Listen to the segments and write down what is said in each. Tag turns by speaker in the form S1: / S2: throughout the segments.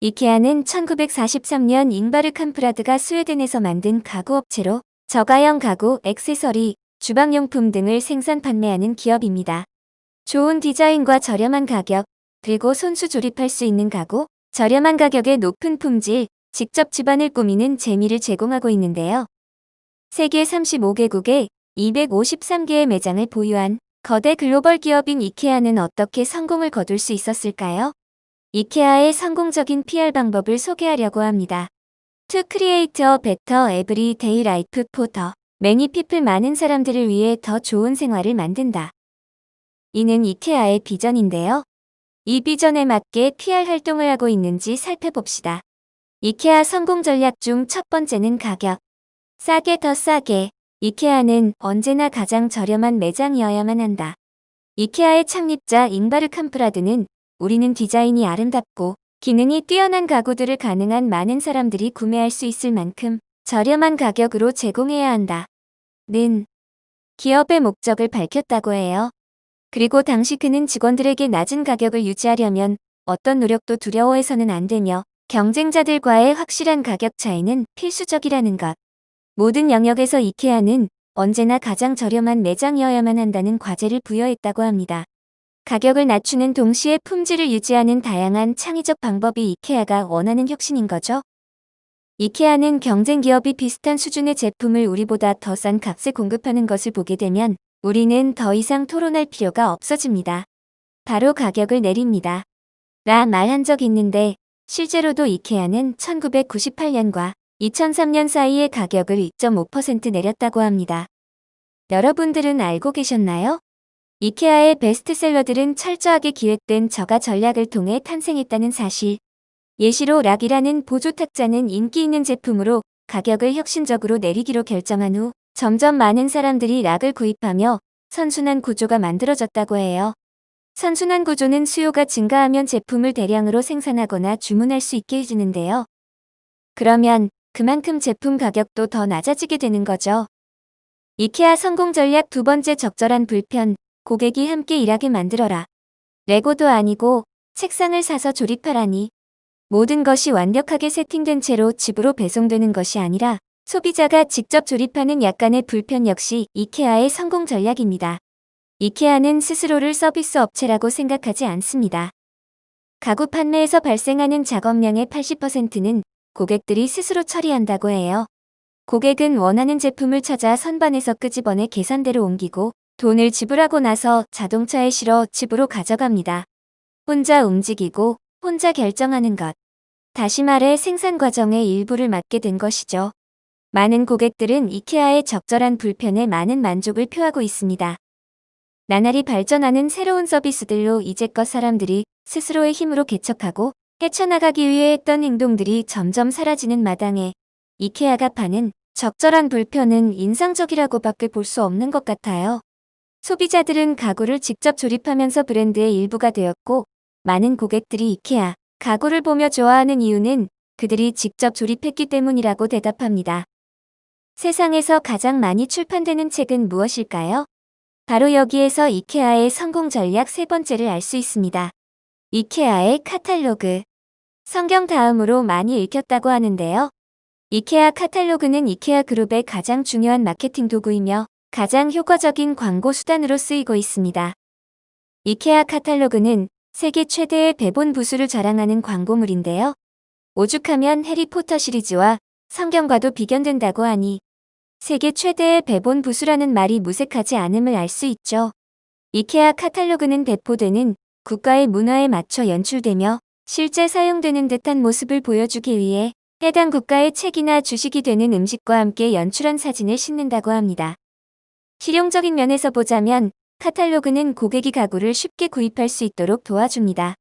S1: 이케아는 1943년 잉바르 캄프라드가 스웨덴에서 만든 가구 업체로 저가형 가구, 액세서리, 주방용품 등을 생산 판매하는 기업입니다. 좋은 디자인과 저렴한 가격, 그리고 손수 조립할 수 있는 가구, 저렴한 가격에 높은 품질, 직접 집안을 꾸미는 재미를 제공하고 있는데요. 세계 35개국에 253개의 매장을 보유한 거대 글로벌 기업인 이케아는 어떻게 성공을 거둘 수 있었을까요? 이케아의 성공적인 PR 방법을 소개하려고 합니다. To create a better everyday life for the many people 많은 사람들을 위해 더 좋은 생활을 만든다. 이는 이케아의 비전인데요. 이 비전에 맞게 PR 활동을 하고 있는지 살펴봅시다. 이케아 성공 전략 중 첫 번째는 가격. 싸게 더 싸게. 이케아는 언제나 가장 저렴한 매장이어야만 한다. 이케아의 창립자 잉바르 캄프라드는 우리는 디자인이 아름답고 기능이 뛰어난 가구들을 가능한 많은 사람들이 구매할 수 있을 만큼 저렴한 가격으로 제공해야 한다. 는 기업의 목적을 밝혔다고 해요. 그리고 당시 그는 직원들에게 낮은 가격을 유지하려면 어떤 노력도 두려워해서는 안 되며 경쟁자들과의 확실한 가격 차이는 필수적이라는 것. 모든 영역에서 이케아는 언제나 가장 저렴한 매장이어야만 한다는 과제를 부여했다고 합니다. 가격을 낮추는 동시에 품질을 유지하는 다양한 창의적 방법이 이케아가 원하는 혁신인 거죠. 이케아는 경쟁 기업이 비슷한 수준의 제품을 우리보다 더 싼 값에 공급하는 것을 보게 되면 우리는 더 이상 토론할 필요가 없어집니다. 바로 가격을 내립니다. 라 말한 적 있는데 실제로도 이케아는 1998년과 2003년 사이에 가격을 2.5% 내렸다고 합니다. 여러분들은 알고 계셨나요? 이케아의 베스트셀러들은 철저하게 기획된 저가 전략을 통해 탄생했다는 사실. 예시로 락이라는 보조 탁자는 인기 있는 제품으로 가격을 혁신적으로 내리기로 결정한 후 점점 많은 사람들이 락을 구입하며 선순환 구조가 만들어졌다고 해요. 선순환 구조는 수요가 증가하면 제품을 대량으로 생산하거나 주문할 수 있게 해주는데요. 그러면 그만큼 제품 가격도 더 낮아지게 되는 거죠. 이케아 성공 전략 두 번째 적절한 불편, 고객이 함께 일하게 만들어라. 레고도 아니고 책상을 사서 조립하라니. 모든 것이 완벽하게 세팅된 채로 집으로 배송되는 것이 아니라 소비자가 직접 조립하는 약간의 불편 역시 이케아의 성공 전략입니다. 이케아는 스스로를 서비스 업체라고 생각하지 않습니다. 가구 판매에서 발생하는 작업량의 80%는 고객들이 스스로 처리한다고 해요. 고객은 원하는 제품을 찾아 선반에서 끄집어내 계산대로 옮기고 돈을 지불하고 나서 자동차에 실어 집으로 가져갑니다. 혼자 움직이고 혼자 결정하는 것. 다시 말해 생산 과정의 일부를 맡게 된 것이죠. 많은 고객들은 이케아의 적절한 불편에 많은 만족을 표하고 있습니다. 나날이 발전하는 새로운 서비스들로 이제껏 사람들이 스스로의 힘으로 개척하고 헤쳐나가기 위해 했던 행동들이 점점 사라지는 마당에 이케아가 파는 적절한 불편은 인상적이라고밖에 볼 수 없는 것 같아요. 소비자들은 가구를 직접 조립하면서 브랜드의 일부가 되었고 많은 고객들이 이케아 가구를 보며 좋아하는 이유는 그들이 직접 조립했기 때문이라고 대답합니다. 세상에서 가장 많이 출판되는 책은 무엇일까요? 바로 여기에서 이케아의 성공 전략 세 번째를 알 수 있습니다. 이케아의 카탈로그. 성경 다음으로 많이 읽혔다고 하는데요. 이케아 카탈로그는 이케아 그룹의 가장 중요한 마케팅 도구이며 가장 효과적인 광고 수단으로 쓰이고 있습니다. 이케아 카탈로그는 세계 최대의 배본 부수를 자랑하는 광고물인데요. 오죽하면 해리포터 시리즈와 성경과도 비견된다고 하니 세계 최대의 배본 부수라는 말이 무색하지 않음을 알 수 있죠. 이케아 카탈로그는 배포되는 국가의 문화에 맞춰 연출되며 실제 사용되는 듯한 모습을 보여주기 위해 해당 국가의 책이나 주식이 되는 음식과 함께 연출한 사진을 싣는다고 합니다. 실용적인 면에서 보자면 카탈로그는 고객이 가구를 쉽게 구입할 수 있도록 도와줍니다.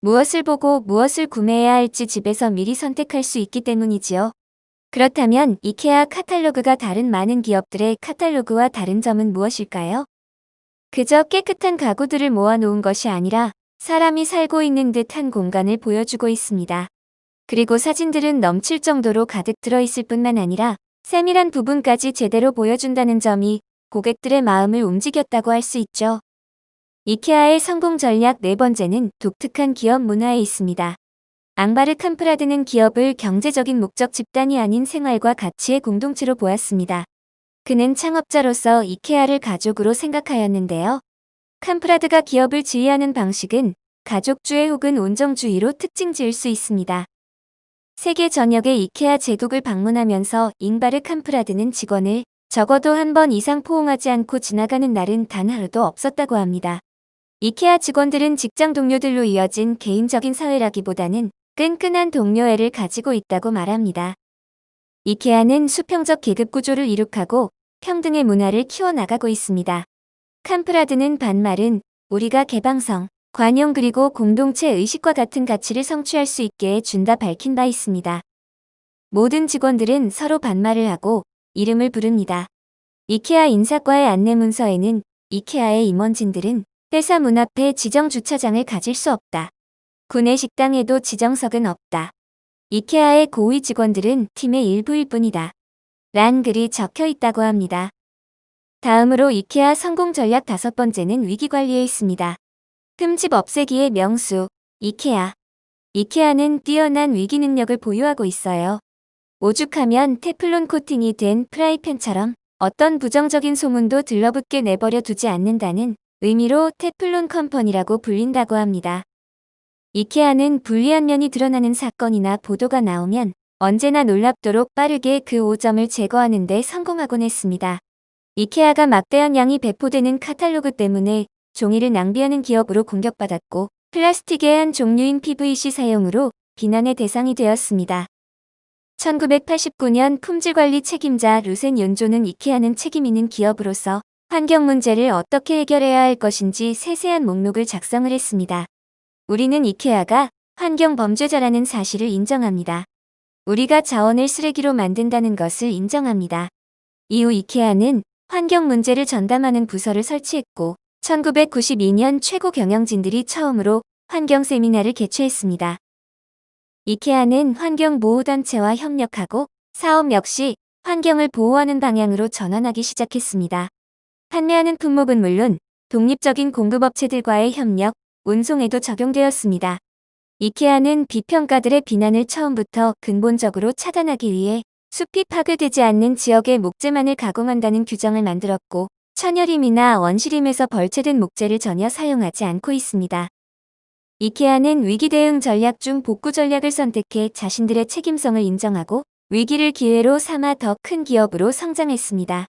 S1: 무엇을 보고 무엇을 구매해야 할지 집에서 미리 선택할 수 있기 때문이지요. 그렇다면 이케아 카탈로그가 다른 많은 기업들의 카탈로그와 다른 점은 무엇일까요? 그저 깨끗한 가구들을 모아놓은 것이 아니라 사람이 살고 있는 듯한 공간을 보여주고 있습니다. 그리고 사진들은 넘칠 정도로 가득 들어있을 뿐만 아니라 세밀한 부분까지 제대로 보여준다는 점이 고객들의 마음을 움직였다고 할 수 있죠. 이케아의 성공 전략 네 번째는 독특한 기업 문화에 있습니다. 앙바르 캄프라드는 기업을 경제적인 목적 집단이 아닌 생활과 가치의 공동체로 보았습니다. 그는 창업자로서 이케아를 가족으로 생각하였는데요. 캄프라드가 기업을 지휘하는 방식은 가족주의 혹은 온정주의로 특징 지을 수 있습니다. 세계 전역의 이케아 제국을 방문하면서 잉바르 캄프라드는 직원을 적어도 한 번 이상 포옹하지 않고 지나가는 날은 단 하루도 없었다고 합니다. 이케아 직원들은 직장 동료들로 이어진 개인적인 사회라기보다는 끈끈한 동료애를 가지고 있다고 말합니다. 이케아는 수평적 계급 구조를 이룩하고 평등의 문화를 키워나가고 있습니다. 캄프라드는 반말은 우리가 개방성, 관용 그리고 공동체 의식과 같은 가치를 성취할 수 있게 해준다 밝힌 바 있습니다. 모든 직원들은 서로 반말을 하고 이름을 부릅니다. 이케아 인사과의 안내문서에는 이케아의 임원진들은 회사 문 앞에 지정 주차장을 가질 수 없다. 구내 식당에도 지정석은 없다. 이케아의 고위 직원들은 팀의 일부일 뿐이다. 란 글이 적혀 있다고 합니다. 다음으로 이케아 성공 전략 다섯 번째는 위기 관리에 있습니다. 흠집 없애기의 명수, 이케아. 이케아는 뛰어난 위기 능력을 보유하고 있어요. 오죽하면 테플론 코팅이 된 프라이팬처럼 어떤 부정적인 소문도 들러붙게 내버려 두지 않는다는 의미로 테플론 컴퍼니라고 불린다고 합니다. 이케아는 불리한 면이 드러나는 사건이나 보도가 나오면 언제나 놀랍도록 빠르게 그 오점을 제거하는 데 성공하곤 했습니다. 이케아가 막대한 양이 배포되는 카탈로그 때문에 종이를 낭비하는 기업으로 공격받았고 플라스틱의 한 종류인 PVC 사용으로 비난의 대상이 되었습니다. 1989년 품질관리 책임자 루센 연조는 이케아는 책임 있는 기업으로서 환경 문제를 어떻게 해결해야 할 것인지 세세한 목록을 작성을 했습니다. 우리는 이케아가 환경 범죄자라는 사실을 인정합니다. 우리가 자원을 쓰레기로 만든다는 것을 인정합니다. 이후 이케아는 환경 문제를 전담하는 부서를 설치했고 1992년 최고 경영진들이 처음으로 환경 세미나를 개최했습니다. 이케아는 환경 보호단체와 협력하고 사업 역시 환경을 보호하는 방향으로 전환하기 시작했습니다. 판매하는 품목은 물론 독립적인 공급업체들과의 협력, 운송에도 적용되었습니다. 이케아는 비평가들의 비난을 처음부터 근본적으로 차단하기 위해 숲이 파괴되지 않는 지역의 목재만을 가공한다는 규정을 만들었고 천여림이나 원시림에서 벌채된 목재를 전혀 사용하지 않고 있습니다. 이케아는 위기 대응 전략 중 복구 전략을 선택해 자신들의 책임성을 인정하고 위기를 기회로 삼아 더 큰 기업으로 성장했습니다.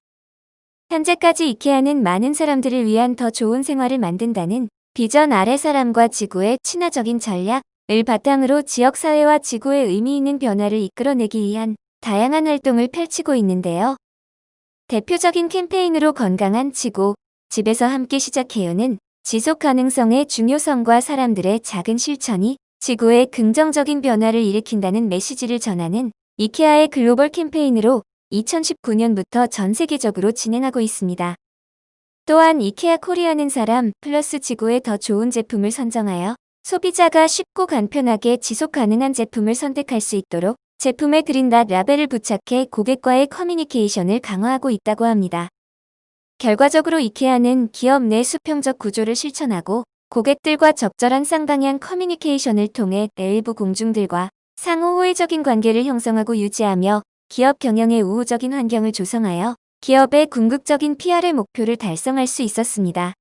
S1: 현재까지 이케아는 많은 사람들을 위한 더 좋은 생활을 만든다는 비전 아래 사람과 지구의 친화적인 전략을 바탕으로 지역사회와 지구의 의미 있는 변화를 이끌어내기 위한 다양한 활동을 펼치고 있는데요. 대표적인 캠페인으로 건강한 지구, 집에서 함께 시작해요는 지속 가능성의 중요성과 사람들의 작은 실천이 지구의 긍정적인 변화를 일으킨다는 메시지를 전하는 이케아의 글로벌 캠페인으로 2019년부터 전 세계적으로 진행하고 있습니다. 또한 이케아 코리아는 사람 플러스 지구에 더 좋은 제품을 선정하여 소비자가 쉽고 간편하게 지속 가능한 제품을 선택할 수 있도록 제품에 그린다 라벨을 부착해 고객과의 커뮤니케이션을 강화하고 있다고 합니다. 결과적으로 이케아는 기업 내 수평적 구조를 실천하고 고객들과 적절한 쌍방향 커뮤니케이션을 통해 내일부 공중들과 상호 호의적인 관계를 형성하고 유지하며 기업 경영의 우호적인 환경을 조성하여 기업의 궁극적인 PR의 목표를 달성할 수 있었습니다.